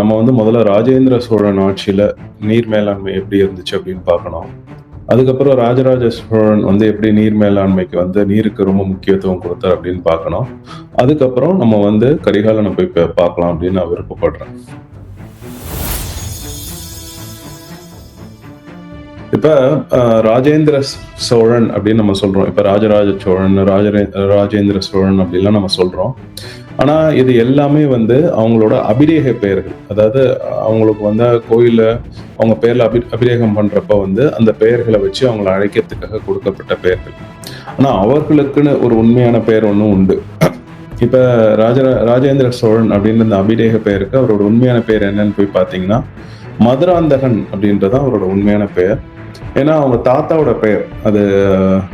நம்ம வந்து முதல்ல ராஜேந்திர சோழன் ஆட்சியில நீர் மேலாண்மை எப்படி இருந்துச்சு அப்படின்னு பார்க்கணும். அதுக்கப்புறம் ராஜராஜ சோழன் வந்து எப்படி நீர் மேலாண்மைக்கு வந்து நீருக்கு ரொம்ப முக்கியத்துவம் கொடுத்தார் அப்படின்னு பார்க்கணும். அதுக்கப்புறம் நம்ம வந்து கரிகாலனை போய் பார்க்கலாம் அப்படின்னு நான் விருப்பப்படுறேன். இப்ப அஹ், ராஜேந்திர சோழன் அப்படின்னு நம்ம சொல்றோம். இப்ப ராஜராஜ சோழன் ராஜரே ராஜேந்திர சோழன் அப்படிலாம் நம்ம சொல்றோம். ஆனால் இது எல்லாமே வந்து அவங்களோட அபிரேக பெயர்கள். அதாவது அவங்களுக்கு வந்து கோயிலில் அவங்க பேரில் அபி அபிரேகம் பண்ணுறப்ப வந்து அந்த பெயர்களை வச்சு அவங்கள அழைக்கிறதுக்காக கொடுக்கப்பட்ட பெயர்கள். ஆனால் அவர்களுக்குன்னு ஒரு உண்மையான பெயர் ஒன்றும் உண்டு. இப்போ ராஜ ராஜேந்திர சோழன் அப்படின்னு அந்த அபிரேக பெயருக்கு அவரோட உண்மையான பெயர் என்னன்னு போய் பார்த்தீங்கன்னா மதுராந்தகன் அப்படின்றது தான் அவரோட உண்மையான பெயர். ஏன்னா அவங்க தாத்தாவோட பெயர். அது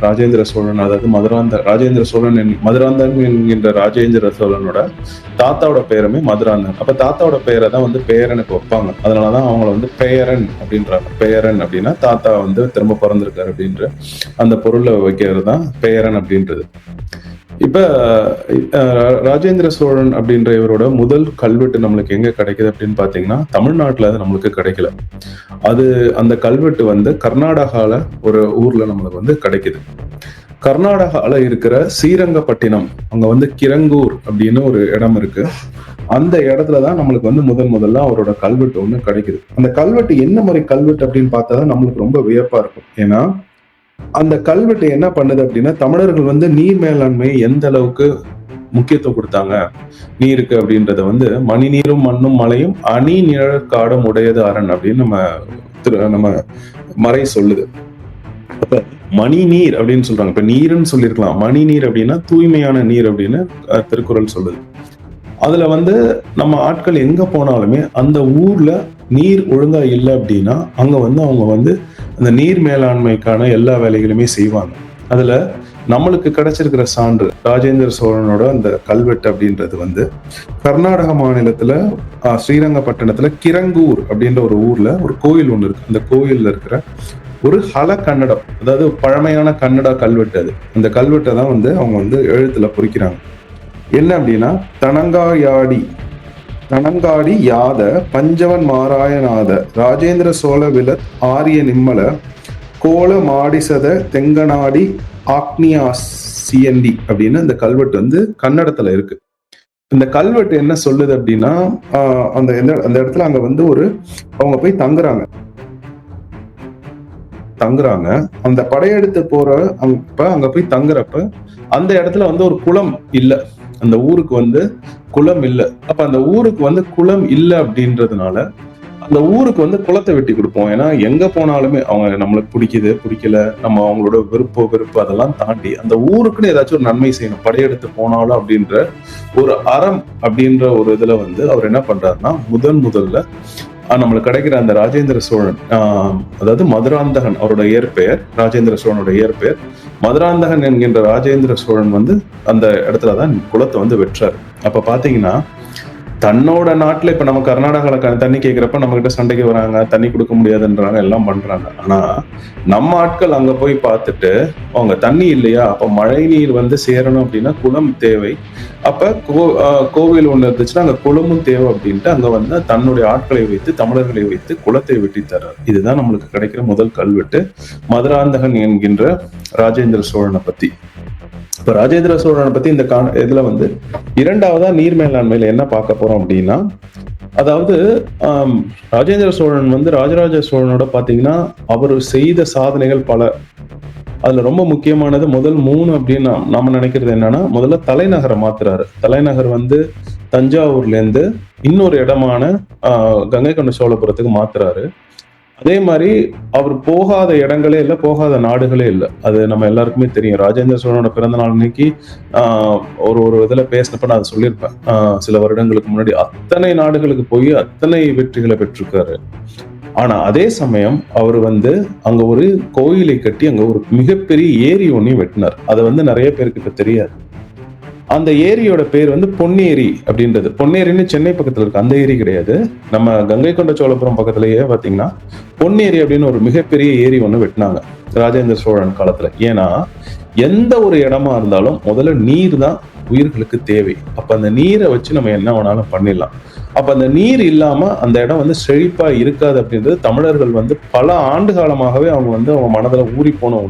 ராஜேந்திர சோழன் அதாவது மதுராந்த ராஜேந்திர சோழன் என்- மதுராந்தகன் என்கின்ற ராஜேந்திர சோழனோட தாத்தாவோட பெயருமே மதுராந்தகன். அப்ப தாத்தாவோட பெயரை தான் வந்து பேரனுக்கு வைப்பாங்க. அதனாலதான் அவங்கள வந்து பெயரன் அப்படின்றாங்க. பெயரன் அப்படின்னா தாத்தா வந்து திரும்ப பிறந்திருக்காரு அப்படின்ற அந்த பொருளை வைக்கிறது தான் பெயரன் அப்படின்றது. இப்ப அஹ், ராஜேந்திர சோழன் அப்படின்ற இவரோட முதல் கல்வெட்டு நம்மளுக்கு எங்க கிடைக்குது அப்படின்னு பாத்தீங்கன்னா தமிழ்நாட்டுல அது நம்மளுக்கு கிடைக்கல. அது அந்த கல்வெட்டு வந்து கர்நாடகால ஒரு ஊர்ல நம்மளுக்கு வந்து கிடைக்குது. கர்நாடகால இருக்கிற ஸ்ரீரங்கப்பட்டினம் அங்க வந்து கிரங்கூர் அப்படின்னு ஒரு இடம் இருக்கு. அந்த இடத்துல தான் நம்மளுக்கு வந்து முதல் முதல்ல அவரோட கல்வெட்டு ஒண்ணு கிடைக்குது. அந்த கல்வெட்டு என்ன மாதிரி கல்வெட்டு அப்படின்னு பார்த்தா தான் நம்மளுக்கு ரொம்ப வியப்பா இருக்கும். ஏன்னா அந்த கல்வெட்டு என்ன பண்ணுது அப்படின்னா தமிழர்கள் வந்து நீர் மேலாண்மை எந்த அளவுக்கு முக்கியத்துவம் கொடுத்தாங்க? நீருக்கு அப்படின்றத வந்து மணி நீரும் மண்ணும் மலையும் அணி நிழற்காடும் உடையது அரண் அப்படின்னு நம்ம திரு- நம்ம மறை சொல்லுது. அப்ப மணி நீர் அப்படின்னு சொல்றாங்க. இப்ப நீருன்னு சொல்லியிருக்கலாம். மணி நீர் அப்படின்னா தூய்மையான நீர் அப்படின்னு திருக்குறள் சொல்லுது. அதுல வந்து நம்ம ஆட்கள் எங்க போனாலுமே அந்த ஊர்ல நீர் ஒழுங்கா இல்லை அப்படின்னா அங்க வந்து அவங்க வந்து அந்த நீர் மேலாண்மைக்கான எல்லா வேலைகளுமே செய்வாங்க. அதுல நம்மளுக்கு கிடைச்சிருக்கிற சான்று ராஜேந்திர சோழனோட அந்த கல்வெட்டு அப்படின்றது வந்து கர்நாடக மாநிலத்துல ஆஹ், ஸ்ரீரங்கப்பட்டினத்துல கிரங்கூர் அப்படின்ற ஒரு ஊர்ல ஒரு கோயில் ஒன்று இருக்கு. அந்த கோயில்ல இருக்கிற ஒரு ஹல கன்னடம் அதாவது பழமையான கன்னட கல்வெட்டு அது. அந்த கல்வெட்டை தான் வந்து அவங்க வந்து எழுத்துல பொறிக்கிறாங்க. என்ன அப்படின்னா தனங்காயாடி தனங்காடி யாத பஞ்சவன் மாராயநாத ராஜேந்திர சோழ விலத் ஆரிய நிம்மல கோல மாடிசத தெங்கநாடி ஆக்னியாசியண்டி அப்படின்னு இந்த கல்வெட்டு வந்து கன்னடத்துல இருக்கு. இந்த கல்வெட்டு என்ன சொல்லுது அப்படின்னா ஆஹ் அந்த எந்த- அந்த இடத்துல அங்க வந்து ஒரு அவங்க போய் தங்குறாங்க. தங்குறாங்க. அந்த படையெடுத்து போற அப்ப அங்க போய் தங்குறப்ப அந்த இடத்துல வந்து ஒரு குளம் இல்ல. அந்த ஊருக்கு வந்து குளம் இல்லை. அப்ப அந்த ஊருக்கு வந்து குளம் இல்லை அப்படின்றதுனால அந்த ஊருக்கு வந்து குளத்தை வெட்டி கொடுப்போம். ஏன்னா எங்க போனாலுமே அவங்க நம்மளுக்கு பிடிக்குது பிடிக்கல நம்ம அவங்களோட விருப்ப வெறுப்பு அதெல்லாம் தாண்டி அந்த ஊருக்குன்னு ஏதாச்சும் ஒரு நன்மை செய்யணும். படையெடுத்து போனாலும் அப்படின்ற ஒரு அறம் அப்படின்ற ஒரு இதுல வந்து அவர் என்ன பண்றாருன்னா முதன் முதல்ல நம்மளுக்கு கிடைக்கிற அந்த ராஜேந்திர சோழன் அதாவது மதுராந்தகன் அவரோட இயற்பெயர் ராஜேந்திர சோழனோட இயற்பெயர். மதுராந்தகன் என்கின்ற ராஜேந்திர சோழன் வந்து அந்த இடத்துல தான் குளத்தை வந்து வெற்றார். அப்ப பாத்தீங்கன்னா தன்னோட நாட்டுல இப்ப நம்ம கர்நாடகால தண்ணி கேட்குறப்ப நம்ம கிட்ட சண்டைக்கு வராங்க தண்ணி கொடுக்க முடியாதுன்றாங்க எல்லாம் பண்றாங்க. ஆனா நம்ம ஆட்கள் அங்க போய் பார்த்துட்டு அவங்க தண்ணி இல்லையா? அப்ப மழை நீர் வந்து சேரணும் அப்படின்னா குளம் தேவை. அப்ப கோ ஆஹ் கோவில் ஒண்ணு இருந்துச்சுன்னா அங்க குளமும் தேவை அப்படின்ட்டு அங்க வந்து தன்னுடைய ஆட்களை வைத்து தமிழர்களை வைத்து குளத்தை வெட்டி தர்றார். இதுதான் நம்மளுக்கு கிடைக்கிற முதல் கல்வெட்டு. மதுராந்தகன் என்கின்ற ராஜேந்திர சோழனை பத்தி. இப்ப ராஜேந்திர சோழனை பத்தி இந்த கா இதுல வந்து இரண்டாவதா நீர் மேலாண்மையில என்ன பார்க்க போறோம் அப்படின்னா அதாவது ராஜேந்திர சோழன் வந்து ராஜராஜ சோழனோட பார்த்தீங்கன்னா அவர் செய்த சாதனைகள் பல. அதுல ரொம்ப முக்கியமானது முதல் மூணு அப்படின்னு நாம் நினைக்கிறது என்னன்னா முதல்ல தலைநகரை மாத்துறாரு. தலைநகர் வந்து தஞ்சாவூர்லேருந்து இன்னொரு இடமான கங்கை கொண்ட சோழபுரத்துக்கு மாத்துறாரு. அதே மாதிரி அவர் போகாத இடங்களே இல்லை போகாத நாடுகளே இல்லை. அது நம்ம எல்லாருக்குமே தெரியும். ராஜேந்திர சோழனோட பிறந்த நாள் அன்னைக்கு ஒரு ஒரு இதில் பேசினப்ப நான் அதை சொல்லியிருப்பேன். சில வருடங்களுக்கு முன்னாடி அத்தனை நாடுகளுக்கு போய் அத்தனை வெற்றிகளை பெற்றிருக்காரு. ஆனா அதே சமயம் அவர் வந்து அங்க ஒரு கோயிலை கட்டி அங்க ஒரு மிகப்பெரிய ஏரி ஒன்றையும் வெட்டினார். அதை வந்து நிறைய பேருக்கு இப்ப தெரியாது. அந்த ஏரியோட பேர் வந்து பொன்னேரி அப்படின்றது. பொன்னேரின்னு சென்னை பக்கத்துல இருக்கு. அந்த ஏரி கிடையாது. நம்ம கங்கை கொண்ட சோழபுரம் பக்கத்துலயே பாத்தீங்கன்னா பொன்னேரி அப்படின்னு ஒரு மிகப்பெரிய ஏரி ஒண்ணு வெட்டினாங்க ராஜேந்திர சோழன் காலத்துல. ஏன்னா எந்த ஒரு இடமா இருந்தாலும் முதல்ல நீர் தான் உயிர்களுக்கு தேவை. அப்ப அந்த நீரை வச்சு நம்ம என்ன வேணாலும் பண்ணிடலாம். அப்ப அந்த நீர் இல்லாம அந்த இடம் வந்து செழிப்பா இருக்காது அப்படின்றது தமிழர்கள் வந்து பல ஆண்டு காலமாகவே அவங்க வந்து அவங்க மனதுல ஊறி போன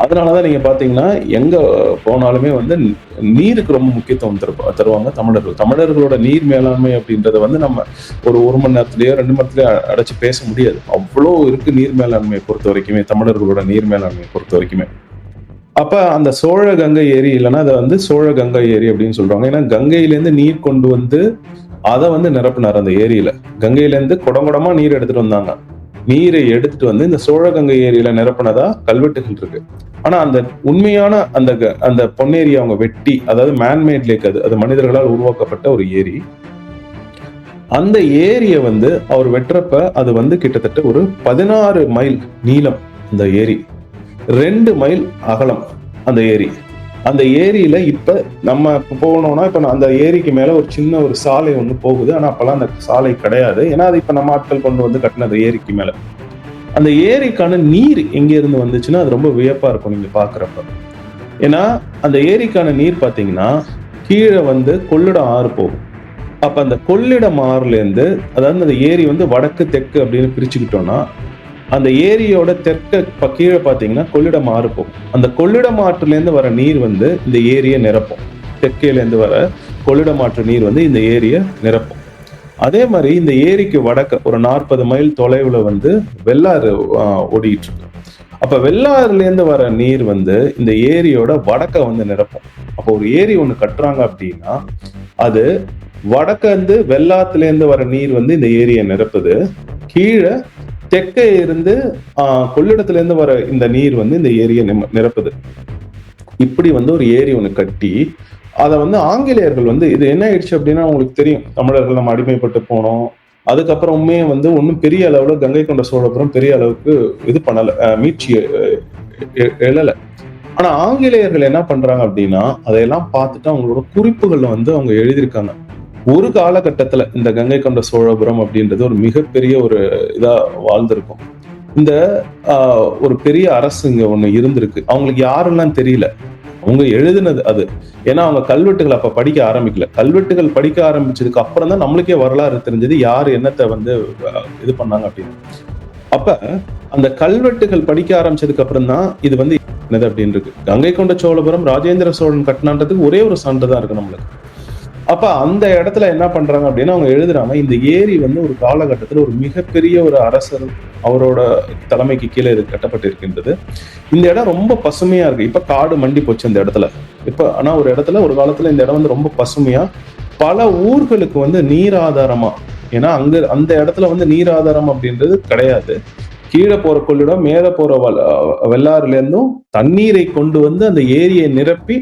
அதனால அதனாலதான் நீங்க பாத்தீங்கன்னா எங்க போனாலுமே வந்து நீருக்கு ரொம்ப முக்கியத்துவம் தரு- தருவாங்க தமிழர்கள். தமிழர்களோட நீர் மேலாண்மை அப்படின்றத வந்து நம்ம ஒரு ஒரு மணி நேரத்துலையோ ரெண்டு மணி நேரத்திலயோ அடைச்சு பேச முடியாது. அவ்வளோ இருக்கு நீர் மேலாண்மையை பொறுத்த வரைக்குமே தமிழர்களோட நீர் மேலாண்மையை பொறுத்த வரைக்குமே. அப்ப அந்த சோழ கங்கை ஏரி இல்லைன்னா அதை வந்து சோழ கங்கை ஏரி அப்படின்னு சொல்றாங்க. ஏன்னா கங்கையிலேருந்து நீர் கொண்டு வந்து அதை வந்து நிரப்பினார் அந்த ஏரியில. கங்கையிலேருந்து குடங்குடமா நீர் எடுத்துட்டு வந்தாங்க. நீரை எடுத்துட்டு வந்து இந்த சோழகங்கை ஏரியில நிரப்பினதா கல்வெட்டுகள் இருக்கு. ஆனா அந்த உண்மையான அந்த க- அந்த பொன்னேரியை அவங்க வெட்டி அதாவது மேன்மேட் லேக் அது அது மனிதர்களால் உருவாக்கப்பட்ட ஒரு ஏரி. அந்த ஏரியை வந்து அவர் வெட்டுறப்ப அது வந்து கிட்டத்தட்ட ஒரு பதினாறு மைல் நீளம் அந்த ஏரி. ரெண்டு மைல் அகலம் அந்த ஏரி. அந்த ஏரியில இப்ப நம்ம இப்ப போனோம்னா இப்ப அந்த ஏரிக்கு மேல ஒரு சின்ன ஒரு சாலை ஒண்ணு போகுது. ஆனா அப்பெல்லாம் அந்த சாலை கிடையாது. ஏன்னா அது இப்ப நம்ம ஆட்கள் கொண்டு வந்து கட்டினது ஏரிக்கு மேல. அந்த ஏரிக்கான நீர் எங்க இருந்து வந்துச்சுன்னா அது ரொம்ப வியப்பா இருக்கும் நீங்க பாக்குறப்ப. ஏன்னா அந்த ஏரிக்கான நீர் பாத்தீங்கன்னா கீழே வந்து கொள்ளிடம் ஆறு போகும். அப்ப அந்த கொள்ளிடம் ஆறுல இருந்து அதாவது அந்த ஏரி வந்து வடக்கு தெற்கு அப்படின்னு பிரிச்சுக்கிட்டோம்னா அந்த ஏரியோட தெற்க கீழே பார்த்தீங்கன்னா கொள்ளிடம் ஆறு போகும். அந்த கொள்ளிடம் ஆற்றுலேருந்து வர நீர் வந்து இந்த ஏரியை நிரப்பும். தெற்கேலேருந்து வர கொள்ளிடம் ஆற்று நீர் வந்து இந்த ஏரியை நிரப்பும். அதே மாதிரி இந்த ஏரிக்கு வடக்க ஒரு நாற்பது மைல் தொலைவில் வந்து வெள்ளாறு ஓடிட்டு இருக்கு அப்போ வெள்ளாறுலேருந்து வர நீர் வந்து இந்த ஏரியோட வடக்க வந்து நிரப்பும். அப்போ ஒரு ஏரி ஒன்று கட்டுறாங்க அப்படின்னா அது வடக்க இருந்து வெள்ளாத்துலேருந்து வர நீர் வந்து இந்த ஏரியை நிரப்புது. கீழே தெற்கே இருந்து கொள்ளிடத்துல இருந்து வர இந்த நீர் வந்து இந்த ஏரியை நிம- நிரப்புது. இப்படி வந்து ஒரு ஏரி ஒன்று கட்டி அதை வந்து ஆங்கிலேயர்கள் வந்து இது என்ன ஆயிடுச்சு அப்படின்னா உங்களுக்கு தெரியும். தமிழர்கள் நம்ம அடிமைப்பட்டு போனோம். அதுக்கப்புறமே வந்து ஒன்றும் பெரிய அளவில் கங்கை கொண்ட சோழபுரம் பெரிய அளவுக்கு இது பண்ணலை மீட்சி எழலை. ஆனால் ஆங்கிலேயர்கள் என்ன பண்றாங்க அப்படின்னா அதையெல்லாம் பார்த்துட்டு அவங்களோட குறிப்புகளில் வந்து அவங்க எழுதியிருக்காங்க. ஒரு காலகட்டத்துல இந்த கங்கை கொண்ட சோழபுரம் அப்படின்றது ஒரு மிகப்பெரிய ஒரு இதா வாழ்ந்திருக்கும். இந்த ஆஹ், ஒரு பெரிய அரசு இங்க ஒண்ணு இருந்திருக்கு. அவங்களுக்கு யாருன்னா தெரியல? அவங்க எழுதுனது அது. ஏன்னா அவங்க கல்வெட்டுகள் அப்ப படிக்க ஆரம்பிக்கல. கல்வெட்டுகள் படிக்க ஆரம்பிச்சதுக்கு அப்புறம் தான் நம்மளுக்கே வரலாறு தெரிஞ்சது யார் என்னத்தை வந்து இது பண்ணாங்க அப்படின்னு. அப்ப அந்த கல்வெட்டுகள் படிக்க ஆரம்பிச்சதுக்கு அப்புறம் தான் இது வந்து என்னது அப்படின்னு இருக்கு கங்கை கொண்ட சோழபுரம் ராஜேந்திர சோழன் கட்டினான்றதுக்கு ஒரே ஒரு சான்று தான் இருக்கு நம்மளுக்கு. அப்ப அந்த இடத்துல என்ன பண்றாங்க அப்படின்னா அவங்க எழுதுறாங்க இந்த ஏரி வந்து ஒரு காலகட்டத்தில் ஒரு மிகப்பெரிய ஒரு அரசர் அவரோட தலைமைக்கு கீழே இது கட்டப்பட்டிருக்கின்றது. இந்த இடம் ரொம்ப பசுமையா இருக்கு. இப்ப காடு மண்டி போச்சு இந்த இடத்துல. இப்ப ஆனா ஒரு இடத்துல ஒரு காலத்துல இந்த இடம் வந்து ரொம்ப பசுமையா பல ஊர்களுக்கு வந்து நீர் ஆதாரமா ஏன்னா அங்க அந்த இடத்துல வந்து நீர் ஆதாரம் அப்படின்றது கிடையாது. கீழே போற கொள்ளிடம் மேலே போற வெள்ளாறுல இருந்தும் தண்ணீரை கொண்டு வந்து அந்த ஏரியை நிரப்பி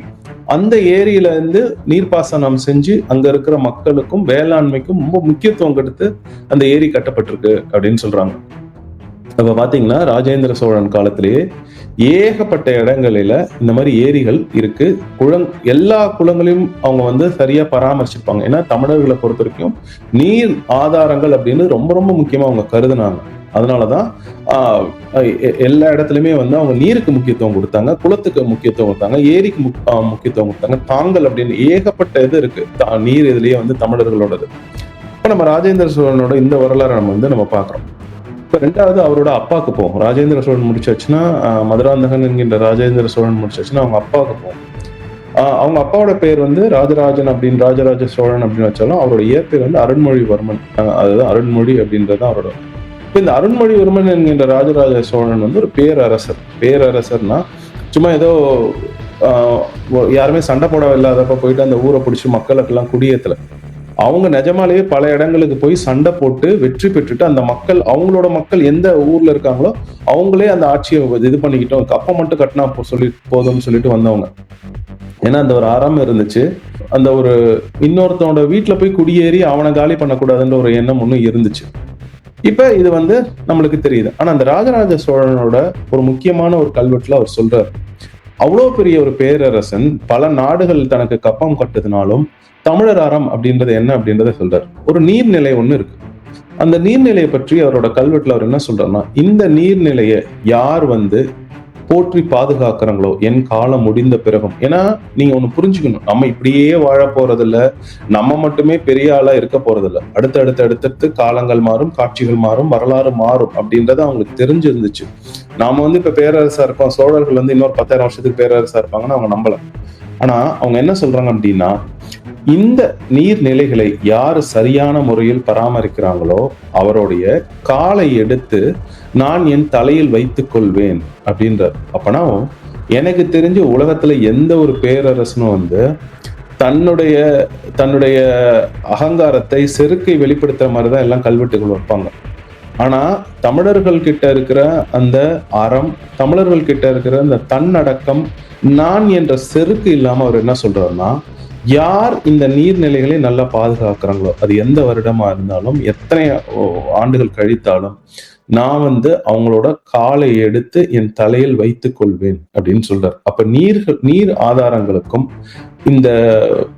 அந்த ஏரியில இருந்து நீர்ப்பாசனம் செஞ்சு அங்க இருக்கிற மக்களுக்கும் வேளாண்மைக்கும் ரொம்ப முக்கியத்துவம் கொடுத்து அந்த ஏரி கட்டப்பட்டிருக்கு அப்படின்னு சொல்றாங்க. அப்ப பாத்தீங்கன்னா ராஜேந்திர சோழன் காலத்திலேயே ஏகப்பட்ட இடங்களில இந்த மாதிரி ஏரிகள் இருக்கு. குளங் எல்லா குளங்களையும் அவங்க வந்து சரியா பராமரிச்சிருப்பாங்க. ஏன்னா தமிழர்களை பொறுத்த வரைக்கும் நீர் ஆதாரங்கள் அப்படின்னு ரொம்ப ரொம்ப முக்கியமா அவங்க கருதுனாங்க. அதனால தான் எல்லா இடத்துலையுமே வந்து அவங்க நீருக்கு முக்கியத்துவம் கொடுத்தாங்க குளத்துக்கு முக்கியத்துவம் கொடுத்தாங்க ஏரிக்கு முக்கியத்துவம் கொடுத்தாங்க தாங்கல் அப்படின்னு ஏகப்பட்ட இது இருக்கு. நீர் இதுலயே வந்து தமிழர்களோடது. இப்போ நம்ம ராஜேந்திர சோழனோட இந்த வரலாறை நம்ம வந்து நம்ம பார்க்குறோம். இப்போ ரெண்டாவது அவரோட அப்பாவுக்கு போவோம். ராஜேந்திர சோழன் முடிச்சாச்சுன்னா மதுராந்தகன் என்கின்ற ராஜேந்திர சோழன் முடிச்சாச்சுன்னா அவங்க அப்பாவுக்கு போவோம். அவங்க அப்பாவோட பேர் வந்து ராஜராஜன் அப்படின்னு ராஜராஜ சோழன் அப்படின்னு வச்சாலும் அவரோட இயற்பேர் வந்து அருண்மொழிவர்மன். அதுதான் அருண்மொழி அப்படின்றது தான் அவரோட இந்த அருண்மொழிவர்மன் என்கின்ற ராஜராஜ சோழன் வந்து ஒரு பேரரசர். பேரரசர்னா சும்மா ஏதோ யாருமே சண்டை போட இல்லாதப்ப போயிட்டு அந்த ஊரை பிடிச்சி மக்களுக்கெல்லாம் குடியேற்றல அவங்க நிஜமாலேயே பல இடங்களுக்கு போய் சண்டை போட்டு வெற்றி பெற்றுட்டு அந்த மக்கள் அவங்களோட மக்கள் எந்த ஊர்ல இருக்காங்களோ அவங்களே அந்த ஆட்சியை இது பண்ணிக்கிட்டோம். கப்பை மட்டும் கட்டினா போ- சொல்லி போதும்னு சொல்லிட்டு வந்தவங்க. ஏன்னா அந்த ஒரு அறம் இருந்துச்சு. அந்த ஒரு இன்னொருத்தனோட வீட்டுல போய் குடியேறி அவனை காலி பண்ணக்கூடாதுன்ற ஒரு எண்ணம் ஒன்றும் இருந்துச்சு. இப்ப இது வந்து நம்மளுக்கு தெரியுது. ஆனா அந்த ராஜராஜ சோழனோட ஒரு முக்கியமான ஒரு கல்வெட்டுல அவர் சொல்றாரு. அவ்வளோ பெரிய ஒரு பேரரசன் பல நாடுகள் தனக்கு கப்பம் கட்டுதுனாலும் தமிழர் அறம் அப்படின்றது என்ன அப்படின்றத சொல்றாரு. ஒரு நீர்நிலை ஒண்ணு இருக்கு. அந்த நீர்நிலையை பற்றி அவரோட கல்வெட்டுல அவர் என்ன சொல்றாருன்னா இந்த நீர்நிலையை யார் வந்து போற்றி பாதுகாக்கிறாங்களோ என் காலம் முடிந்த பிறகும். ஏன்னா நீங்க ஒண்ணு புரிஞ்சுக்கணும். நம்ம இப்படியே வாழ போறதில்ல. நம்ம மட்டுமே பெரிய ஆளா இருக்க போறதில்ல. அடுத்து அடுத்து அடுத்தடுத்து காலங்கள் மாறும் காட்சிகள் மாறும் வரலாறு மாறும் அப்படின்றது அவங்களுக்கு தெரிஞ்சிருந்துச்சு. நாம வந்து இப்ப பேரரசா இருப்போம். சோழர்கள் வந்து இன்னொரு பத்தாயிரம் வருஷத்துக்கு பேரரசா இருப்பாங்கன்னு அவங்க நம்பல. ஆனா அவங்க என்ன சொல்றாங்க அப்படின்னா இந்த நீர்நிலைகளை யார் சரியான முறையில் பராமரிக்கிறாங்களோ அவருடைய காலை எடுத்து நான் என் தலையில் வைத்துக் கொள்வேன். அப்படின்றார். அப்பனா எனக்கு தெரிஞ்சு உலகத்துல எந்த ஒரு பேரரசனும் வந்து தன்னுடைய தன்னுடைய அகங்காரத்தை செருக்கை வெளிப்படுத்துற மாதிரி தான் எல்லாம் கல்வெட்டுகள் வைப்பாங்க. ஆனா தமிழர்கள் கிட்ட இருக்கிற அந்த அறம் தமிழர்கள் கிட்ட இருக்கிற அந்த தன்னடக்கம் நான் என்ற செருக்கு இல்லாம அவர் என்ன சொல்றாருன்னா யார் இந்த நீர்நிலைகளை நல்லா பாதுகாக்கிறாங்களோ அது எந்த வருடமா இருந்தாலும் எத்தனை ஆண்டுகள் கழித்தாலும் நான் வந்து அவங்களோட காலை எடுத்து என் தலையில் வைத்துக் கொள்வேன் அப்படின்னு சொல்றார். அப்ப நீர்கள் நீர் ஆதாரங்களுக்கும் இந்த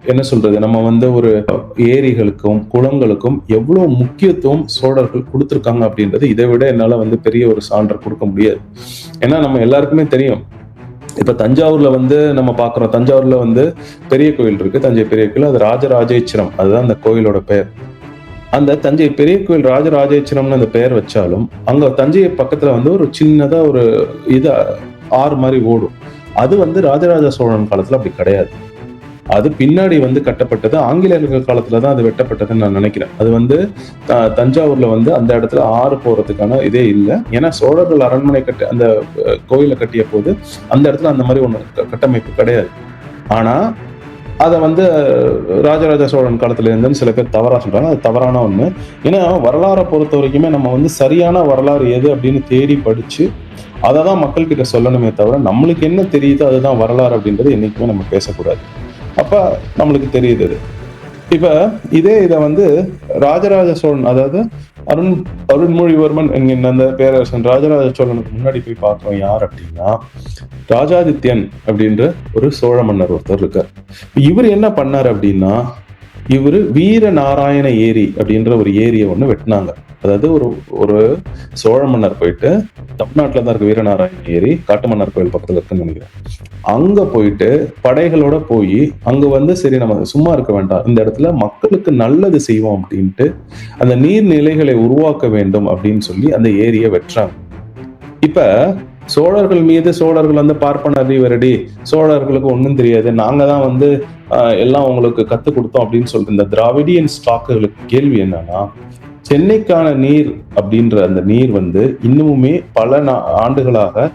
என்ன சொல்றது நம்ம வந்து ஒரு ஏரிகளுக்கும் குளங்களுக்கும் எவ்வளவு முக்கியத்துவம் சோழர்கள் கொடுத்துருக்காங்க அப்படின்றது இதை விட என்னால வந்து பெரிய ஒரு சான்று கொடுக்க முடியாது. ஏன்னா நம்ம எல்லாருக்குமே தெரியும். இப்ப தஞ்சாவூர்ல வந்து நம்ம பாக்குறோம். தஞ்சாவூர்ல வந்து பெரிய கோயில் இருக்கு. தஞ்சை பெரிய கோயில். அது ராஜராஜேஸ்வரம் அதுதான் அந்த கோயிலோட பெயர். அந்த தஞ்சை பெரிய கோயில் ராஜராஜேச்சரம்னு அந்த பெயர் வச்சாலும் அங்க தஞ்சை பக்கத்துல வந்து ஒரு சின்னதா ஒரு இது ஆறு மாதிரி ஓடும். அது வந்து ராஜராஜ சோழன் காலத்துல அப்படி கிடையாது. அது பின்னாடி வந்து கட்டப்பட்டது ஆங்கிலேயர்கள் காலத்துல தான் அது வெட்டப்பட்டதுன்னு நான் நினைக்கிறேன். அது வந்து தஞ்சாவூர்ல வந்து அந்த இடத்துல ஆறு போறதுக்கான இதே இல்லை. ஏன்னா சோழர்கள் அரண்மனை கட்ட அந்த கோயிலை கட்டிய போது அந்த இடத்துல அந்த மாதிரி ஒன்று கட்டமைப்பு கிடையாது. ஆனா அதை வந்து ராஜராஜ சோழன் காலத்துலேருந்துன்னு சில பேர் தவறாக சொல்கிறாங்க அது தவறான ஒன்று ஏன்னா வரலாறை பொறுத்த வரைக்குமே நம்ம வந்து சரியான வரலாறு எது அப்படின்னு தேடி படித்து அதை தான் மக்கள்கிட்ட சொல்லணுமே தவிர நம்மளுக்கு என்ன தெரியுதோ அதுதான் வரலாறு அப்படின்றது என்றைக்குமே நம்ம பேசக்கூடாது. அப்போ நம்மளுக்கு தெரியுது அது இதே இதை வந்து ராஜராஜ சோழன் அதாவது அருண் அருண்மொழிவர்மன் என்கின்ற அந்த பேரரசன் ராஜராஜ சோழனுக்கு முன்னாடி போய் பார்க்கிறோம் யார் அப்படின்னா ராஜாதித்யன் அப்படின்ற ஒரு சோழ மன்னர் ஒருத்தர் இருக்கார். இவர் என்ன பண்ணார் அப்படின்னா இவர் வீர நாராயண ஏரி அப்படின்ற ஒரு ஏரியை ஒன்று வெட்டினாங்க. அதாவது ஒரு ஒரு சோழ மன்னர் போயிட்டு தமிழ்நாட்டில் தான் இருக்கு வீரநாராயண ஏரி காட்டுமன்னர் கோயில் பக்கத்தில் இருக்குன்னு நினைக்கிறேன். அங்கே போயிட்டு படைகளோட போய் அங்கே வந்து சரி நம்ம சும்மா இருக்க வேண்டாம் இந்த இடத்துல மக்களுக்கு நல்லது செய்வோம் அப்படின்ட்டு அந்த நீர்நிலைகளை உருவாக்க வேண்டும் அப்படின்னு சொல்லி அந்த ஏரியை வெட்டுறாங்க. இப்போ சோழர்கள் மீது சோழர்கள் வந்து பார்ப்பனர் அறிவரடி சோழர்களுக்கு ஒன்றும் தெரியாது நாங்கள் தான் வந்து எல்லாம் உங்களுக்கு கற்றுக் கொடுத்தோம் அப்படின்னு சொல்லிட்டு இந்த திராவிடியன் ஸ்டாக்குகளுக்கு கேள்வி என்னன்னா சென்னைக்கான நீர் அப்படின்ற அந்த நீர் வந்து இன்னமுமே பல ஆண்டுகளாக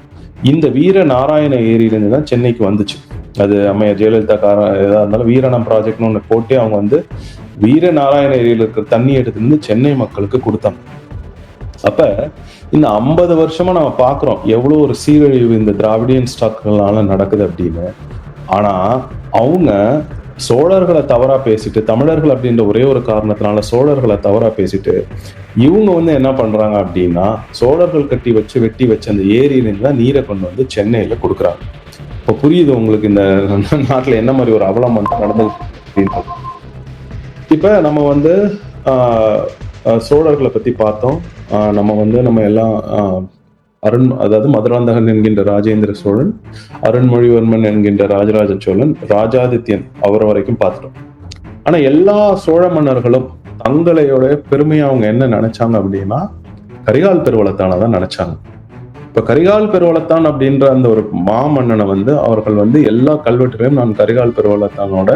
இந்த வீர நாராயண ஏரியிலேருந்து தான் சென்னைக்கு வந்துச்சு. அது அம்மையா ஜெயலலிதா காரணம் எதாக இருந்தாலும் வீரணம் ப்ராஜெக்ட்னு ஒன்று போட்டு அவங்க வந்து வீர நாராயண ஏரியில் இருக்கிற தண்ணி எடுத்து வந்து சென்னை மக்களுக்கு கொடுத்தாங்க. அப்ப இந்த ஐம்பது வருஷமா நம்ம பாக்குறோம் எவ்வளவு ஒரு சீரழிவு இந்த திராவிடியன் ஸ்டாக்குகளால நடக்குது அப்படின்னு. ஆனா அவங்க சோழர்களை தவறாக பேசிட்டு தமிழர்கள் அப்படின்ற ஒரே ஒரு காரணத்தினால சோழர்களை தவறாக பேசிட்டு இவங்க வந்து என்ன பண்ணுறாங்க அப்படின்னா சோழர்கள் கட்டி வச்சு வெட்டி வச்ச அந்த ஏரியிலிருந்து தான் நீரை கொண்டு வந்து சென்னையில் கொடுக்குறாங்க. இப்போ புரியுது உங்களுக்கு இந்த நாட்டில் என்ன மாதிரி ஒரு அவலம் நடந்து அப்படின்றது. இப்போ நம்ம வந்து சோழர்களை பற்றி பார்த்தோம். நம்ம வந்து நம்ம எல்லாம் அருண் அதாவது மதுராந்தகன் என்கின்ற ராஜேந்திர சோழன் அருண்மொழிவர்மன் என்கின்ற ராஜராஜ சோழன் ராஜாதித்யன் அவர் வரைக்கும் பார்த்துட்டோம். ஆனா எல்லா சோழ மன்னர்களும் தங்களையோட பெருமையை அவங்க என்ன நினைச்சாங்க அப்படின்னா கரிகால் பெருவளத்தான தான் நினைச்சாங்க. இப்ப கரிகால் பெருவளத்தான் அப்படின்ற அந்த ஒரு மாமன்னனை வந்து அவர்கள் வந்து எல்லா கல்வெட்டுகளையும் நான் கரிகால் பெருவளத்தானோட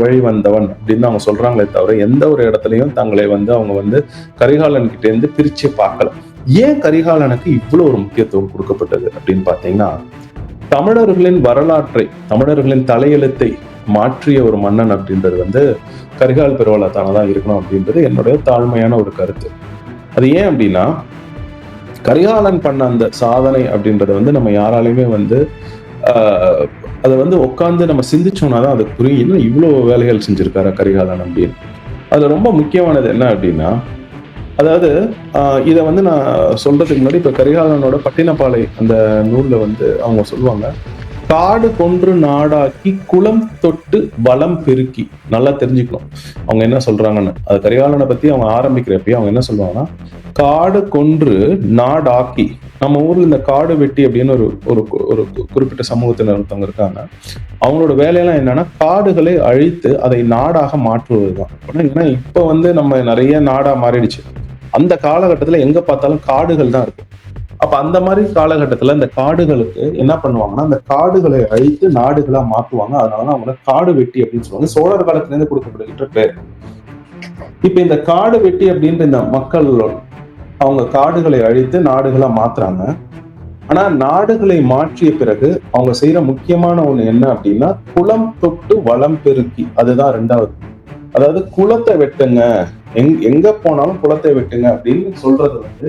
வழி வந்தவன் அப்படின்னு அவங்க சொல்றாங்களே தவிர எந்த ஒரு இடத்துலையும் தங்களை வந்து அவங்க வந்து கரிகாலன் கிட்ட இருந்து பிரிச்சு பார்க்கல. ஏன் கரிகாலனுக்கு இவ்வளோ ஒரு முக்கியத்துவம் கொடுக்கப்பட்டது அப்படின்னு பார்த்தீங்கன்னா தமிழர்களின் வரலாற்றை தமிழர்களின் தலையெழுத்தை மாற்றிய ஒரு மன்னன் அப்படின்றது வந்து கரிகால் பெருவளத்தான தான் இருக்கணும் அப்படின்றது என்னுடைய தாழ்மையான ஒரு கருத்து. அது ஏன் அப்படின்னா கரிகாலன் பண்ண அந்த சாதனை அப்படின்றத வந்து நம்ம யாராலையுமே வந்து அதை வந்து உட்காந்து நம்ம சிந்திச்சோம்னா தான் அது புரியும். இவ்வளோ வேலைகள் செஞ்சிருக்காரு கரிகாலன் அப்படின்னு. அதில் ரொம்ப முக்கியமானது என்ன அப்படின்னா அதாவது இதை வந்து நான் சொல்றதுக்கு முன்னாடி இப்போ கரிகாலனோட பட்டினப்பாலை அந்த நூலில் வந்து அவங்க சொல்லுவாங்க. காடு கொன்று நாடாக்கி குளம் தொட்டு வளம் பெருக்கி. நல்லா தெரிஞ்சுக்கணும். அவங்க என்ன சொல்றாங்கன்னு. அது கரிகாலனை பத்தி அவங்க ஆரம்பிக்கிறப்பயே அவங்க என்ன சொல்லுவாங்கன்னா காடு கொன்று நாடாக்கி. நம்ம ஊர்ல இந்த காடு வெட்டி அப்படின்னு ஒரு ஒரு ஒரு குறிப்பிட்ட சமூகத்தினர் ஒருத்தவங்க இருக்காங்க. அவங்களோட வேலையெல்லாம் என்னன்னா காடுகளை அழித்து அதை நாடாக மாற்றுவது தான் ஏன்னா இப்ப வந்து நம்ம நிறைய நாடா மாறிடுச்சு. அந்த காலகட்டத்துல எங்க பார்த்தாலும் காடுகள் தான் இருக்கு. அப்ப அந்த மாதிரி காலகட்டத்துல இந்த காடுகளுக்கு என்ன பண்ணுவாங்கன்னா அந்த காடுகளை அழித்து நாடுகளா மாத்துவாங்க அதனால அவங்கள காடு வெட்டி அப்படின்னு சொல்லுவாங்க. சோழர் காலத்துலேருந்து கொடுக்கப்படுகின்ற பேர். இப்ப இந்த காடு வெட்டி அப்படின்ற இந்த மக்கள் அவங்க காடுகளை அழித்து நாடுகளா மாத்துறாங்க. ஆனா நாடுகளை மாற்றிய பிறகு அவங்க செய்யற முக்கியமான ஒண்ணு என்ன அப்படின்னா குளம் தொட்டு வளம் பெருக்கி. அதுதான் ரெண்டாவது அதாவது குளத்தை வெட்டுங்க. எங் எங்க போனாலும் குளத்தை வெட்டுங்க அப்படின்னு சொல்றது வந்து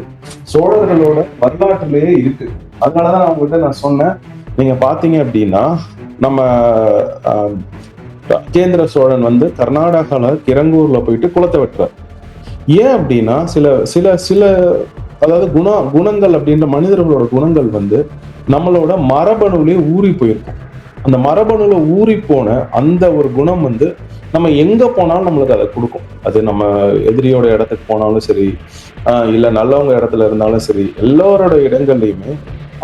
சோழர்களோட வரலாற்றுலயே இருக்கு. அதனாலதான் நான் உங்ககிட்ட நான் சொன்னேன். நீங்க பாத்தீங்க அப்படின்னா நம்ம ராஜேந்திர சோழன் வந்து கர்நாடகால கிரங்கூர்ல போயிட்டு குளத்தை வெட்டுறார். ஏன் அப்படின்னா சில சில சில அதாவது குண குணங்கள் அப்படின்ற மனிதர்களோட குணங்கள் வந்து நம்மளோட மரபணுலே ஊறி போயிருக்கும். அந்த மரபணுல ஊறி போன அந்த ஒரு குணம் வந்து நம்ம எங்க போனாலும் நம்மளுக்கு அதை கொடுக்கும். அது நம்ம எதிரியோட இடத்துக்கு போனாலும் சரி இல்ல நல்லவங்க இடத்துல இருந்தாலும் சரி எல்லோரோட இடங்கள்லையுமே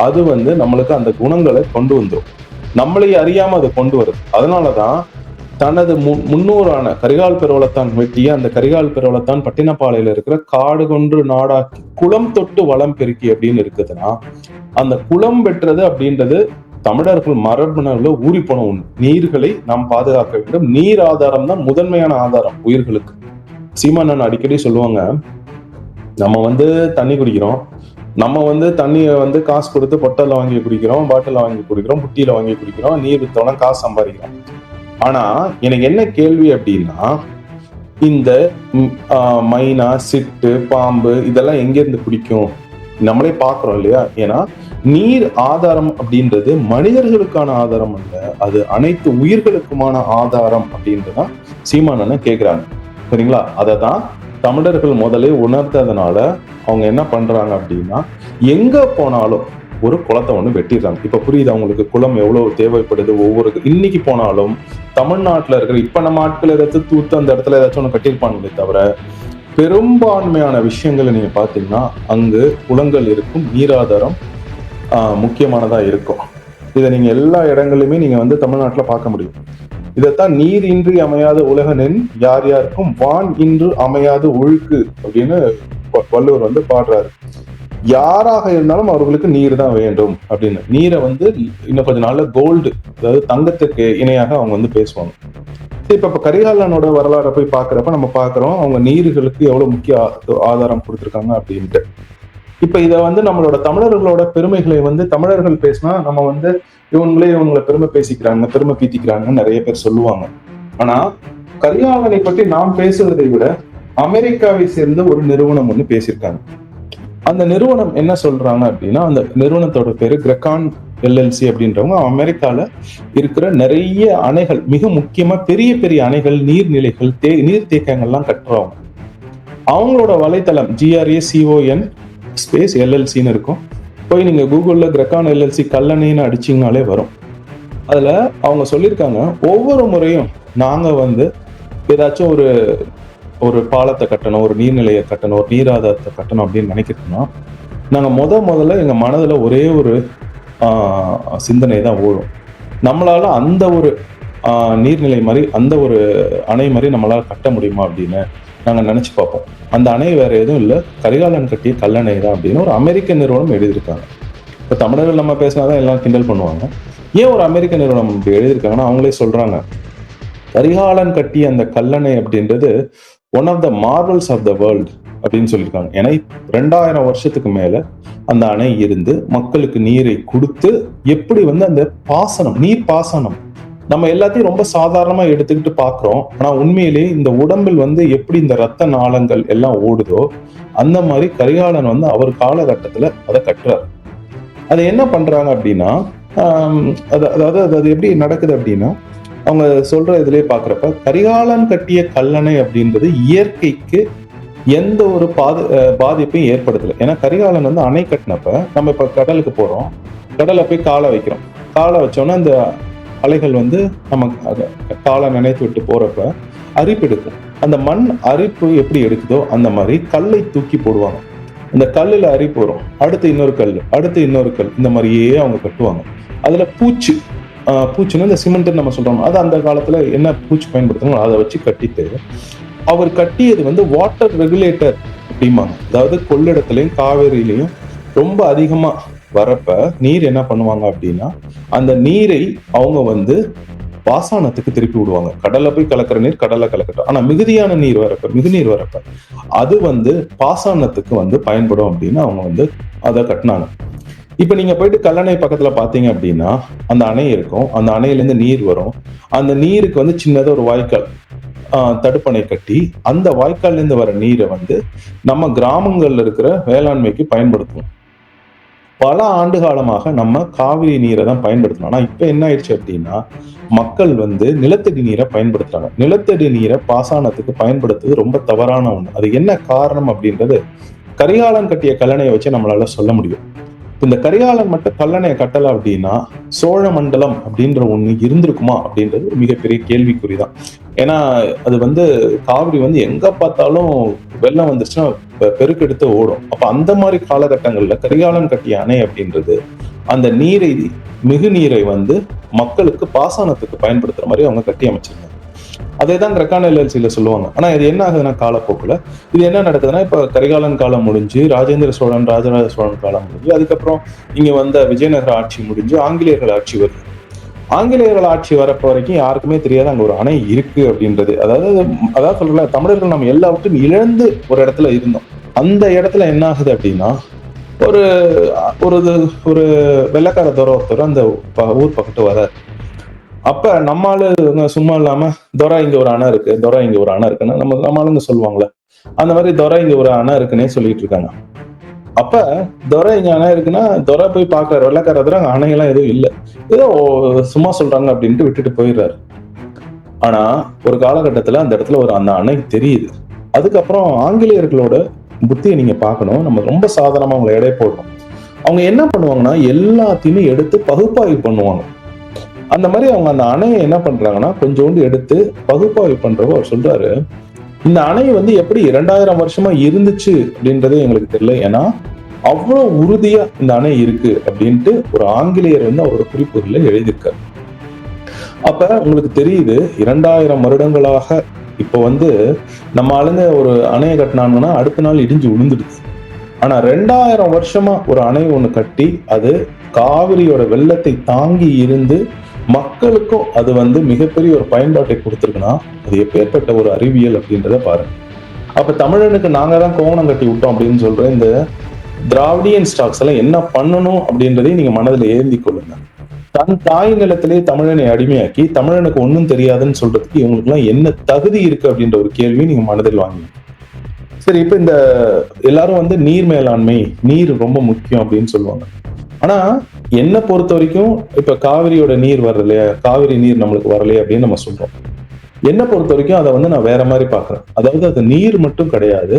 அது வந்து நம்மளுக்கு அந்த குணங்களை கொண்டு வந்துடும் நம்மளே அறியாம அதை கொண்டு வருது. அதனாலதான் தனது முன் முன்னூறான கரிகால் பெருவளத்தான் வெட்டிய அந்த கரிகால் பெருவளத்தான் பட்டினப்பாளையில இருக்கிற காடு கொன்று நாடாக்கி குளம் தொட்டு வளம் பெருக்கி அப்படின்னு இருக்குதுன்னா அந்த குளம் வெட்டுறது அப்படின்றது தமிழர்கள் மரபுணர்ல ஊறி போன ஒன்று நீர்களை நாம் பாதுகாக்க வேண்டும். நீர் ஆதாரம் தான் முதன்மையான ஆதாரம் உயிர்களுக்கு. சீமானன் அடிக்கடி சொல்லுவாங்க நம்ம வந்து தண்ணி குடிக்கிறோம். நம்ம வந்து தண்ணியை வந்து காசு கொடுத்து பொட்டல வாங்கி குடிக்கிறோம் பாட்டில வாங்கி குடிக்கிறோம் புட்டியில வாங்கி குடிக்கிறோம் நீர் வித்தோட காசு சம்பாதிக்கிறோம். ஆனா எனக்கு என்ன கேள்வி அப்படின்னா இந்த மைனா சிட்டு பாம்பு இதெல்லாம் எங்க இருந்து நம்மளே பாக்குறோம் இல்லையா? ஏன்னா நீர் ஆதாரம் அப்படின்றது மனிதர்களுக்கான ஆதாரம் அல்ல அது அனைத்து உயிர்களுக்குமான ஆதாரம் அப்படின்றதான் சீமானன்னு கேட்குறாங்க சரிங்களா? அதை தான் தமிழர்கள் முதலே உணர்த்ததுனால அவங்க என்ன பண்றாங்க அப்படின்னா எங்க போனாலும் ஒரு குளத்தை ஒன்று வெட்டிடுறாங்க. இப்போ புரியுது அவங்களுக்கு குளம் எவ்வளோ தேவைப்படுது? ஒவ்வொரு இன்னைக்கு போனாலும் தமிழ்நாட்டில் இருக்கிற இப்போ நம்ம ஆட்கள் ஏதாச்சும் தூத்து அந்த இடத்துல ஏதாச்சும் ஒன்று கட்டியிருப்பாங்களே தவிர பெரும்பான்மையான விஷயங்களை நீங்கள் பார்த்தீங்கன்னா அங்கு குளங்கள் இருக்கும் நீராதாரம் முக்கியமானதாக இருக்கும். இதை நீங்கள் எல்லா இடங்களிலுமே நீங்கள் வந்து தமிழ்நாட்டில் பார்க்க முடியும். இதைத்தான் நீர் இன்றி அமையாத உலகனின் யார் யாருக்கும் வான் இன்று அமையாத ஒழுக்கு அப்படின்னு வள்ளுவர் வந்து பாடுறாரு. யாராக இருந்தாலும் அவர்களுக்கு நீர் தான் வேண்டும் அப்படின்னு. நீரை வந்து இன்னும் கொஞ்ச நாள்ல கோல்டு அதாவது தங்கத்துக்கு இணையாக அவங்க வந்து பேசுவாங்க. இப்ப இப்ப கரிகாலனோட வரலாறை போய் பாக்குறப்ப நம்ம பாக்குறோம் அவங்க நீர்களுக்கு எவ்வளவு முக்கிய ஆதாரம் கொடுத்துருக்காங்க அப்படின்ட்டு. இப்ப இதை வந்து நம்மளோட தமிழர்களோட பெருமைகளை வந்து தமிழர்கள் பேசினா நம்ம வந்து இவங்களே இவங்களை பெருமை பேசிக்கிறாங்க பெருமை பீத்திக்கிறாங்கன்னு நிறைய பேர் சொல்லுவாங்க. ஆனா கரியாவனை பற்றி நாம் பேசுவதை விட அமெரிக்காவை சேர்ந்த ஒரு நிறுவனம் ஒண்ணு பேசியிருக்காங்க. அந்த நிறுவனம் என்ன சொல்றாங்க அப்படின்னா அந்த நிறுவனத்தோட பேரு கிரகான் எல்எல்சி அப்படின்றவங்க அமெரிக்கால இருக்கிற நிறைய அணைகள் மிக முக்கியமா பெரிய பெரிய அணைகள் நீர்நிலைகள் தே நீர் தேக்கங்கள்லாம் கட்டுறவங்க. அவங்களோட வலைத்தளம் ஜிஆர்ஏ சிஓஎன் ஸ்பேஸ் எல்எல்சின்னு இருக்கும். போய் நீங்கள் கூகுளில் கிரக்கான் எல்எல்சி கல்லணைன்னு அடிச்சிங்கனாலே வரும். அதில் அவங்க சொல்லியிருக்காங்க ஒவ்வொரு முறையும் நாங்கள் வந்து ஏதாச்சும் ஒரு ஒரு பாலத்தை கட்டணும் ஒரு நீர்நிலையை கட்டணும் ஒரு நீராதாரத்தை கட்டணும் அப்படின்னு நினைக்கிறோம்னா நாங்கள் முத முதல்ல எங்கள் மனதில் ஒரே ஒரு சிந்தனை தான் ஓடும். நம்மளால் அந்த ஒரு நீர்நிலை மாதிரி அந்த ஒரு அணை மாதிரி நம்மளால் கட்ட முடியுமா அப்படின்னு நாங்கள் நினச்சி பார்ப்போம். அந்த அணை வேறு எதுவும் இல்லை. கரிகாலன் கட்டிய கல்லணை தான் அப்படின்னு ஒரு அமெரிக்க நிறுவனம் எழுதியிருக்காங்க. இப்போ தமிழர்கள் நம்ம பேசினாதான் எல்லாம் கிண்டல் பண்ணுவாங்க. ஏன் ஒரு அமெரிக்க நிறுவனம் இப்படி எழுதியிருக்காங்கன்னா அவங்களே சொல்கிறாங்க கரிகாலன் கட்டிய அந்த கல்லணை அப்படின்றது one of the marvels of the world அப்படின்னு சொல்லியிருக்காங்க. ஏன்னா ரெண்டாயிரம் வருஷத்துக்கு மேல அந்த அணை இருந்து மக்களுக்கு நீரை கொடுத்து எப்படி வந்து அந்த பாசனம் நீர் பாசனம் நம்ம எல்லாத்தையும் ரொம்ப சாதாரணமா எடுத்துக்கிட்டு பாக்குறோம் ஆனா உண்மையிலேயே இந்த உடம்பில் வந்து எப்படி இந்த ரத்த நாளங்கள் எல்லாம் ஓடுதோ அந்த மாதிரி கரிகாலன் வந்து அவர் காலகட்டத்துல அதை கட்டுறாரு. அதை என்ன பண்றாங்க அப்படின்னா அதாவது அது எப்படி நடக்குது அப்படின்னா அவங்க சொல்ற இதுலயே பாக்குறப்ப கரிகாலன் கட்டிய கல்லணை அப்படின்றது இயற்கைக்கு எந்த ஒரு பாது பாதிப்பையும் ஏற்படுத்தலை. ஏன்னா கரிகாலன் வந்து அணை கட்டினப்ப நம்ம இப்ப கடலுக்கு போறோம். கடலை போய் காலை வைக்கிறோம். காலை வச்சோன்னா அந்த அலைகள் வந்து நம்ம காலை நினைத்து விட்டு போறப்ப அரிப்பு எடுக்கும். அந்த மண் அரிப்பு எப்படி எடுக்குதோ அந்த மாதிரி கல்லை தூக்கி போடுவாங்க. இந்த கல்லில் அரிப்பு வரும். அடுத்து இன்னொரு கல் அடுத்து இன்னொரு கல் இந்த மாதிரியே அவங்க கட்டுவாங்க. அதுல பூச்சி பூச்சின்னு இந்த சிமெண்ட் நம்ம சொல்றோம். அது அந்த காலத்துல என்ன பூச்சி பயன்படுத்தணும் அதை வச்சு கட்டிட்டு அவர் கட்டியது வந்து வாட்டர் ரெகுலேட்டர் அப்படிம்பாங்க. அதாவது கொள்ளிடத்துலையும் காவேரியிலையும் ரொம்ப அதிகமா வரப்ப நீர் என்ன பண்ணுவாங்க அப்படின்னா அந்த நீரை அவங்க வந்து பாசனத்துக்கு திருப்பி விடுவாங்க. கடல்ல போய் கலக்கிற நீர் கடல்ல கலக்கட்டும். ஆனா மிகுதியான நீர் வரப்ப மிகுநீர் வரப்ப அது வந்து பாசனத்துக்கு வந்து பயன்படும் அப்படின்னு அவங்க வந்து அதை கட்டினாங்க. இப்ப நீங்க போயிட்டு கல்லணை பக்கத்துல பாத்தீங்க அப்படின்னா அந்த அணை இருக்கும். அந்த அணையில இருந்து நீர் வரும். அந்த நீருக்கு வந்து சின்னதா ஒரு வாய்க்கால் தடுப்பணை கட்டி அந்த வாய்க்கால்ல இருந்து வர நீரை வந்து நம்ம கிராமங்கள்ல இருக்கிற வேளாண்மைக்கு பயன்படுத்துவோம். பல ஆண்டு காலமாக நம்ம காவிரி நீரை தான் பயன்படுத்தணும். ஆனால் இப்போ என்ன ஆயிடுச்சு அப்படின்னா மக்கள் வந்து நிலத்தடி நீரை பயன்படுத்துறாங்க. நிலத்தடி நீரை பாசனத்துக்கு பயன்படுத்துவது ரொம்ப தவறான ஒன்று அது என்ன காரணம் அப்படின்றது கரிகாலன் கட்டிய கல்லணையை வச்சு நம்மளால சொல்ல முடியும். இந்த கரிகாலன் மட்டும் கல்லணையை கட்டல அப்படின்னா சோழ மண்டலம் அப்படின்ற ஒண்ணு இருந்திருக்குமா அப்படின்றது ஒரு மிகப்பெரிய கேள்விக்குறிதான். ஏன்னா அது வந்து காவிரி வந்து எங்க பார்த்தாலும் வெள்ளம் வந்துருச்சுன்னா பெ- பெருக்கெடுத்து ஓடும். அப்ப அந்த மாதிரி காலகட்டங்கள்ல கரிகாலன் கட்டிய அணை அப்படின்றது அந்த நீரை மிகு நீரை வந்து மக்களுக்கு பாசனத்துக்கு பயன்படுத்துற மாதிரி அவங்க கட்டி அமைச்சிருக்காங்க அதே தான் கிரக்கான எல்எல்சியில சொல்லுவாங்க. ஆனால் இது என்ன ஆகுதுன்னா காலப்போக்கில்? இது என்ன நடக்குதுன்னா இப்போ கரிகாலன் காலம் முடிஞ்சு ராஜேந்திர சோழன் ராஜராஜ சோழன் காலம் முடிஞ்சு அதுக்கப்புறம் இங்கே வந்த விஜயநகர ஆட்சி முடிஞ்சு ஆங்கிலேயர்கள் ஆட்சி வருது. ஆங்கிலேயர்கள் ஆட்சி வரப்ப வரைக்கும் யாருக்குமே தெரியாது அங்கே ஒரு அணை இருக்கு அப்படின்றது. அதாவது அதாவது சொல்றல தமிழர்கள் நம்ம எல்லாவற்றையும் இழந்து ஒரு இடத்துல இருந்தோம். அந்த இடத்துல என்ன ஆகுது அப்படின்னா ஒரு ஒரு இது- ஒரு வெள்ளக்கார துறை ஒருத்தர் அந்த ப- ஊர் பக்கத்து வர அப்ப நம்ம சும்மா இல்லாம துறை இங்க ஒரு அணை இருக்கு துறை இங்க ஒரு அணை இருக்குன்னு நம்ம நம்ம ஆளுங்க அந்த மாதிரி துறை இங்க ஒரு அணை இருக்குன்னே சொல்லிட்டு இருக்காங்க. அப்ப துரை இங்க அணை இருக்குன்னா துரை போய் பாக்குறாரு வெள்ளக்காரர் துறை அங்க அணையெல்லாம் எதுவும் இல்லை. ஏதோ சும்மா சொல்றாங்க அப்படின்ட்டு விட்டுட்டு போயிடுறாரு. ஆனா ஒரு காலகட்டத்துல அந்த இடத்துல ஒரு அந்த அணை தெரியுது. அதுக்கப்புறம் ஆங்கிலேயர்களோட புத்தியை நீங்க பார்க்கணும். நம்ம ரொம்ப சாதாரணமா அவங்களை எடை போடுறோம். அவங்க என்ன பண்ணுவாங்கன்னா எல்லாத்தையுமே எடுத்து பகுப்பாய்வு பண்ணுவாங்க. அந்த மாதிரி அவங்க அந்த அணையை என்ன பண்றாங்கன்னா கொஞ்சோண்டு எடுத்து பகுப்பாய்வு பண்றப்போ அவர் சொல்றாரு இந்த அணை வந்து எப்படி இரண்டாயிரம் வருஷமா இருந்துச்சு அப்படின்றதே எங்களுக்கு தெரியல. ஏன்னா அவ்வளவு உறுதியா இந்த அணை இருக்கு அப்படின்ட்டு ஒரு ஆங்கிலேயர் வந்து அவரோட குறிப்புகள்ல எழுதியிருக்காரு. அப்ப உங்களுக்கு தெரியுது இரண்டாயிரம் வருடங்களாக இப்போ வந்து நம்ம ஆளுங்க ஒரு அணையை கட்டினாங்கன்னா அடுத்த நாள் இடிஞ்சு விழுந்துடுது. ஆனா ரெண்டாயிரம் வருஷமா ஒரு அணை ஒண்ணு கட்டி அது காவிரியோட வெள்ளத்தை தாங்கி இருந்து மக்களுக்கும் அது வந்து மிகப்பெரிய ஒரு பயன்பாட்டை கொடுத்துருக்குன்னா அது எப்பேற்பட்ட ஒரு அறிவியல் அப்படின்றத பாருங்க. அப்ப தமிழனுக்கு நாங்க தான் கோவணம் கட்டி விட்டோம் அப்படின்னு சொல்ற இந்த திராவிடியன் ஸ்டாக்ஸ் எல்லாம் என்ன பண்ணணும் அப்படின்றதையும் நீங்க மனதில் ஏந்தி கொள்ளுங்க. தன் தாய் நிலத்திலே தமிழனை அடிமையாக்கி தமிழனுக்கு ஒண்ணும் தெரியாதுன்னு சொல்றதுக்கு இவங்களுக்குலாம் என்ன தகுதி இருக்கு அப்படின்ற ஒரு கேள்வியும் நீங்க மனதில் வாங்க சரி இப்ப இந்த எல்லாரும் வந்து நீர் மேலாண்மை நீர் ரொம்ப முக்கியம் அப்படின்னு சொல்லுவாங்க. ஆனா என்ன பொறுத்த வரைக்கும் இப்ப காவிரியோட நீர் வரலையா காவிரி நீர் நம்மளுக்கு வரலையே அப்படின்னு நம்ம சொல்றோம். என்ன பொறுத்த வரைக்கும் அதை வந்து நான் வேற மாதிரி பாக்குறேன் அதாவது அது நீர் மட்டும் கிடையாது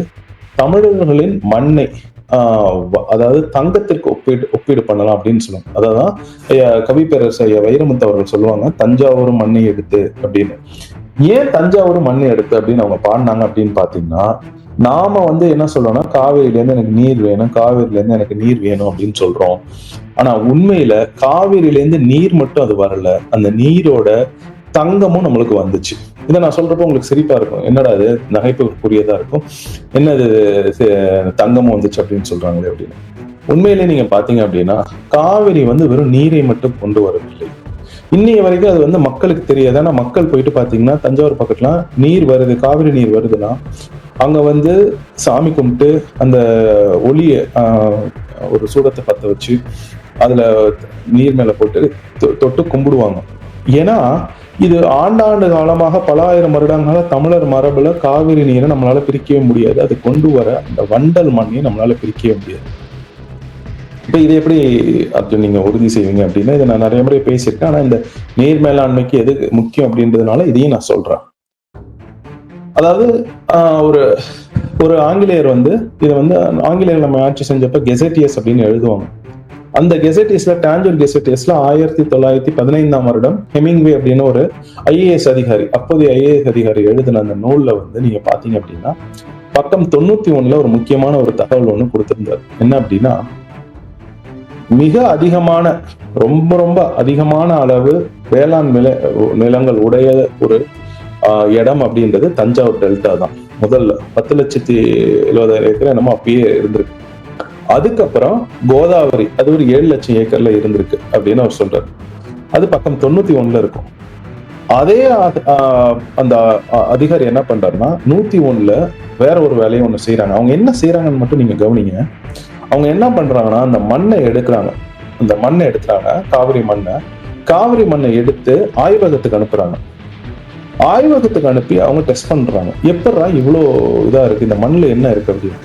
தமிழர்களின் மண்ணை ஆஹ் அதாவது தங்கத்திற்கு ஒப்பீடு ஒப்பீடு பண்ணலாம் அப்படின்னு சொல்லுவாங்க. அதான் கவிப்பேரரசு கவி ஐயா வைரமுத்து அவர்கள் சொல்லுவாங்க தஞ்சாவூர் மண்ணை எடுத்து அப்படின்னு. ஏன் தஞ்சாவூர் மண்ணை எடுத்து அப்படின்னு அவங்க பாடினாங்க அப்படின்னு பாத்தீங்கன்னா நாம வந்து என்ன சொல்றோம்னா காவேரியிலேருந்து எனக்கு நீர் வேணும் காவேரியிலேருந்து எனக்கு நீர் வேணும் அப்படின்னு சொல்றோம். ஆனா உண்மையில காவேரியிலேருந்து நீர் மட்டும் அது வரல. அந்த நீரோட தங்கமும் நம்மளுக்கு வந்துச்சு. இதை நான் சொல்றப்போ உங்களுக்கு சிரிப்பா இருக்கும். என்னடா இது? நகைப்புக்குரியதா இருக்கும். என்னது தங்கமும் வந்துச்சு அப்படின்னு சொல்றாங்களே அப்படின்னு. உண்மையிலே நீங்க பாத்தீங்க அப்படின்னா காவிரி வந்து வெறும் நீரை மட்டும் கொண்டு வரவில்லை. இன்னைய வரைக்கும் அது வந்து மக்களுக்கு தெரியாது. ஆனா மக்கள் போயிட்டு பாத்தீங்கன்னா தஞ்சாவூர் பக்கத்துல நீர் வருது காவிரி நீர் வருதுன்னா அங்கே வந்து சாமி கும்பிட்டு அந்த ஒளியை ஒரு சூடத்தை பற்ற வச்சு அதில் நீர் மேலே போட்டு தொ- தொட்டு கும்பிடுவாங்க. ஏன்னா இது ஆண்டாண்டு காலமாக பல ஆயிரம் வருடங்களாக தமிழர் மரபில் காவிரி நீரை நம்மளால் பிரிக்கவே முடியாது. அது கொண்டு வர அந்த வண்டல் மண்ணையும் நம்மளால் பிரிக்கவே முடியாது. இப்போ இதை எப்படி அர்ஜுன் நீங்கள் உறுதி செய்வீங்க அப்படின்னா இதை நான் நிறைய முறை பேசியிருக்கேன். ஆனால் இந்த நீர் மேலாண்மைக்கு எது முக்கியம் அப்படின்றதுனால இதையும் நான் சொல்கிறேன் அதாவது ஒரு ஒரு ஆங்கிலேயர் வந்து இதை வந்து ஆங்கிலேயர் நம்ம ஆட்சி செஞ்சப்ப கெசட்டியஸ் அப்படின்னு எழுதுவாங்க. அந்த கெசட்டியஸ்ல டாஞ்சூர் கெசட்டியஸ்ல ஆயிரத்தி தொள்ளாயிரத்தி பதினைந்தாம் வருடம் ஹெமிங்வே அப்படின்னு ஒரு ஐஏஎஸ் அதிகாரி அப்போதைய ஐஏஎஸ் அதிகாரி எழுதின அந்த நூல்ல வந்து நீங்க பாத்தீங்க அப்படின்னா பக்கம் தொண்ணூத்தி ஒண்ணுல ஒரு முக்கியமான ஒரு தகவல் ஒண்ணு கொடுத்திருந்தார். என்ன அப்படின்னா மிக அதிகமான ரொம்ப ரொம்ப அதிகமான அளவு வேளாண் நில நிலங்கள் உடைய ஒரு இடம் அப்படின்றது தஞ்சாவூர் டெல்டா தான். முதல்ல பத்து லட்சத்தி எழுபதாயிரம் ஏக்கர் என்னமோ அப்பயே இருந்திருக்கு. அதுக்கப்புறம் கோதாவரி அது ஒரு ஏழு லட்சம் ஏக்கர்ல இருந்திருக்கு அப்படின்னு அவர் சொல்றாரு. அது பக்கம் தொண்ணூத்தி ஒண்ணுல இருக்கும். அதே அந்த அதிகாரி என்ன பண்றாருன்னா நூத்தி ஒண்ணுல வேற ஒரு வேலையை ஒண்ணு செய்யறாங்க அவங்க என்ன செய்யறாங்கன்னு மட்டும் நீங்க கவனிங்க. அவங்க என்ன பண்றாங்கன்னா அந்த மண்ணை எடுக்கிறாங்க. அந்த மண்ணை எடுக்கிறாங்க காவிரி மண்ணை. காவிரி மண்ணை எடுத்து ஆய்வகத்துக்கு அனுப்புறாங்க. ஆய்வகத்துக்கு அனுப்பி அவங்க டெஸ்ட் பண்றாங்க. எப்படா இவ்வளோ இதா இருக்கு? இந்த மண்ணில் என்ன இருக்குது அப்படின்னு.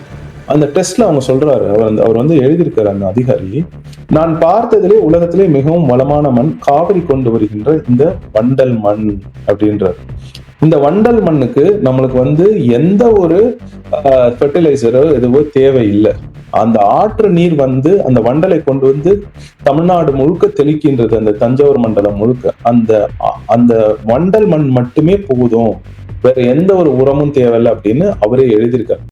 அந்த டெஸ்ட்ல அவங்க சொல்றாரு. அவர் வந்து அவர் வந்து எழுதியிருக்காரு அந்த அதிகாரி. நான் பார்த்ததிலே உலகத்திலே மிகவும் வளமான மண் காவிரி கொண்டு வருகின்ற இந்த வண்டல் மண் அப்படின்றார். இந்த வண்டல் மண்ணுக்கு நம்மளுக்கு வந்து எந்த ஒரு ஃபெர்டிலைசரோ எதுவோ தேவையில்லை. அந்த ஆற்று நீர் வந்து அந்த வண்டலை கொண்டு வந்து தமிழ்நாடு முழுக்க தெளிக்கின்றது அந்த தஞ்சாவூர் மண்டலம் முழுக்க. அந்த அந்த வண்டல் மண் மட்டுமே போதும். வேற எந்த ஒரு உரமும் தேவையில்லை அப்படின்னு அவரே எழுதியிருக்காரு.